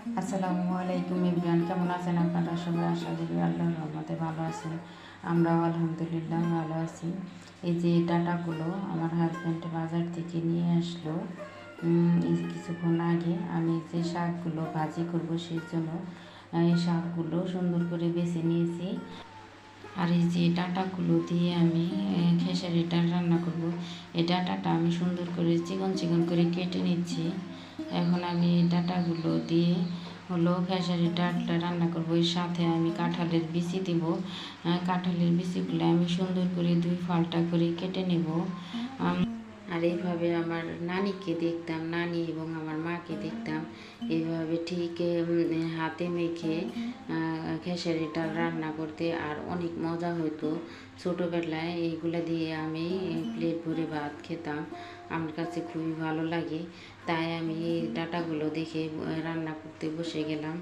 আসসালামু আলাইকুম ইমরান কেমন আছেন আপনারা? সবাই আশা করি আল্লাহর রহমতে ভালো আছেন। আমরাও আলহামদুলিল্লাহ ভালো আছি। এই যে ডাটাগুলো আমার হাজব্যান্ড বাজার থেকে নিয়ে আসলো কিছুক্ষণ আগে আমি যে শাকগুলো ভাজি করব সেই জন্য এই শাকগুলো সুন্দর করে বেছে নিয়েছি। আর এই যে ডাটাগুলো দিয়ে আমি খেসারিটা রান্না করব। এই ডাটাটা আমি সুন্দর করে চিকন চিকন করে কেটে নিচ্ছি। এখন আমি ডাটাগুলো দিয়ে হলো খেসারি ডালটা রান্না করব। এর সাথে আমি কাঁঠালের বিচি দিব। কাঁঠালের বিচিগুলো আমি সুন্দর করে দুই ফালটা করে কেটে নেব। আর এইভাবে আমার নানিকে দেখতাম, নানি এবং আমার মাকে দেখতাম। এইভাবে ঠিক হাতে মেখে খেসারি ডাল রান্না করতে আর অনেক মজা হতো। ছোটোবেলায় এইগুলা দিয়ে আমি প্লেট ভাত খেতাম। আমার কাছে খুবই ভালো লাগে। তাই আমি ডাটাগুলো দেখে রান্না করতে বসে গেলাম।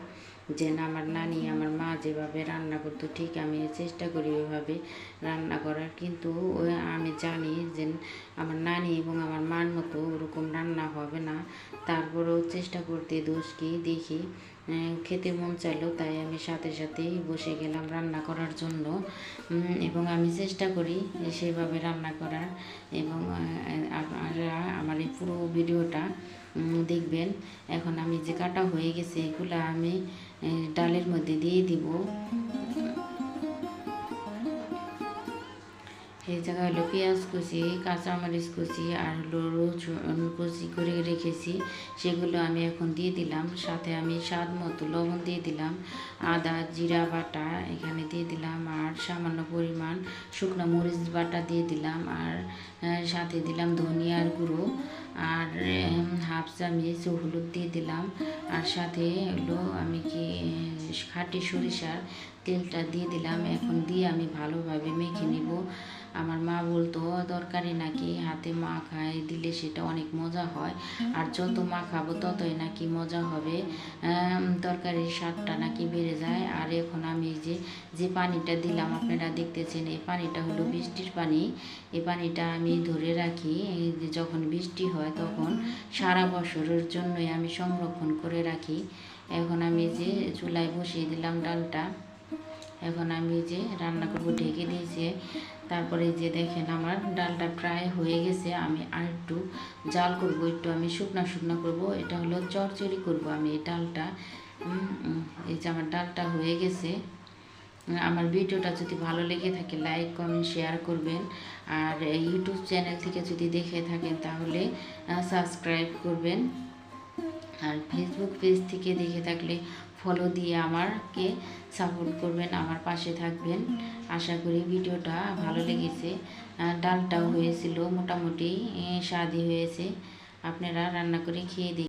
যে না আমার নানি, আমার মা যেভাবে রান্না করতো, ঠিক আমি চেষ্টা করি ওইভাবে রান্না করার। কিন্তু আমি জানি যে আমার নানি এবং আমার মার মতো ওরকম রান্না হবে না। তারপরেও চেষ্টা করতে দোষ কি দেখি। খেতে মন চাইলো, তাই আমি সাথে সাথেই বসে গেলাম রান্না করার জন্য। এবং আমি চেষ্টা করি সেভাবে রান্না করার। এবং আপনারা এই পুরো ভিডিওটা দেখবেন। এখন আমি যে কাটা হয়ে গেছে এগুলো আমি ডালের মধ্যে দিয়ে দিব। এই জায়গায় হলো পেঁয়াজ কুচি কাঁচামরিচ কুচি আর হলো রসুন কুচি করে রেখেছি। সেগুলো আমি এখন দিয়ে দিলাম। সাথে আমি স্বাদ মতো লবণ দিয়ে দিলাম। আদা, জিরা বাটা এখানে দিয়ে দিলাম আর সামান্য পরিমাণ শুকনো মরিচ বাটা দিয়ে দিলাম আর সাথে দিলাম ধনিয়ার গুঁড়ো আর হাফ চামচ হলুদ দিয়ে দিলাম। আর সাথে হলো আমি কি, খাঁটি সরিষার তেলটা দিয়ে দিলাম। এখন দিয়ে আমি ভালোভাবে মেখে নিব। আমার মা বলতো তরকারি নাকি হাতে মাখায় দিলে সেটা অনেক মজা হয়। আর যত মা খাব ততই নাকি মজা হবে। তরকারির স্বাদটা নাকি বেড়ে যায়। আর এখন আমি যে যে পানিটা দিলাম, আপনারা দেখতেছেন, এই পানিটা হলো বৃষ্টির পানি। এই পানিটা আমি ধরে রাখি যখন বৃষ্টি হয় তখন সারা বছরের জন্যই আমি সংরক্ষণ করে রাখি। এখন আমি যে চুলায় বসিয়ে দিলাম ডালটা এখন আমি যে রান্না করব, ঢেকে দিয়েছি। তারপরে যে দেখেন আমার ডালটা প্রায় হয়ে গেছে, আমি আর একটু জাল করব, একটু আমি শুকনা শুকনা করব। এটা হলো চরচড়ি করব আমি এই ডালটা। এই যে আমার ডালটা হয়ে গেছে। আমার ভিডিওটা যদি ভালো লেগে থাকে, লাইক, কমেন্ট, শেয়ার করবেন। আর ইউটিউব চ্যানেল থেকে যদি দেখে থাকেন, তাহলে সাবস্ক্রাইব করবেন। আর ফেসবুক পেজ থেকে দেখে থাকলে ফলো দিয়ে আমারকে সাপোর্ট করবেন, আমার পাশে থাকবেন। আশা করি ভিডিওটা ভালো লেগেছে। ডালটাও হয়েছিল, মোটামুটি স্বাদি স্বাদই হয়েছে। আপনারা রান্না করে খেয়ে